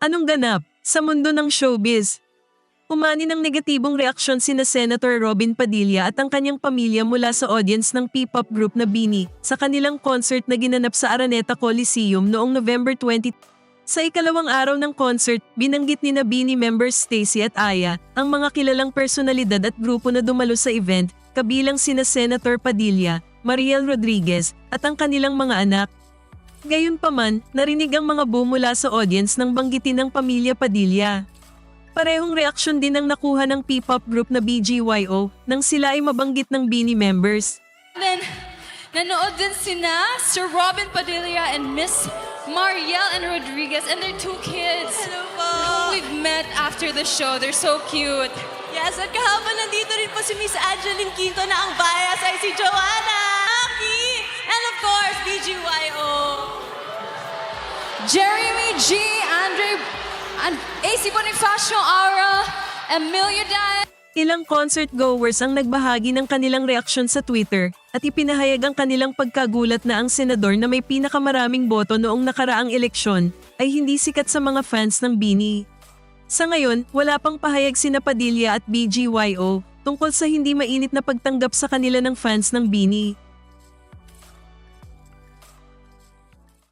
Anong ganap sa mundo ng showbiz? Umani ng negatibong reaksyon sina Senator Robin Padilla at ang kanyang pamilya mula sa audience ng P-pop group na Bini sa kanilang concert na ginanap sa Araneta Coliseum noong November 20. Sa ikalawang araw ng concert, binanggit ni na Bini members Stacy at Aya ang mga kilalang personalidad at grupo na dumalo sa event, kabilang sina Senator Padilla, Mariel Rodriguez at ang kanilang mga anak. Gayunpaman, narinig ang mga boo mula sa audience nang banggitin ng pamilya Padilla. Parehong reaksyon din ang nakuha ng P-pop group na BGYO nang sila ay mabanggit ng Bini members. Then, nanood din sina Sir Robin Padilla and Miss Mariel and Rodriguez and their two kids. Hello po. Whom we've met after the show. They're so cute. Yes, at kahapon nandito rin po si Miss Angeline Quinto na ang bias ay si Joanna. Jeremy G, Andre, and AC Bonifacio, Aura, Emilio Dan. Ilang concert goers ang nagbahagi ng kanilang reaksyon sa Twitter at ipinahayag ang kanilang pagkagulat na ang senador na may pinakamaraming boto noong nakaraang eleksyon ay hindi sikat sa mga fans ng Bini. Sa ngayon, wala pang pahayag sina Padilla at BGYO tungkol sa hindi mainit na pagtanggap sa kanila ng fans ng Bini.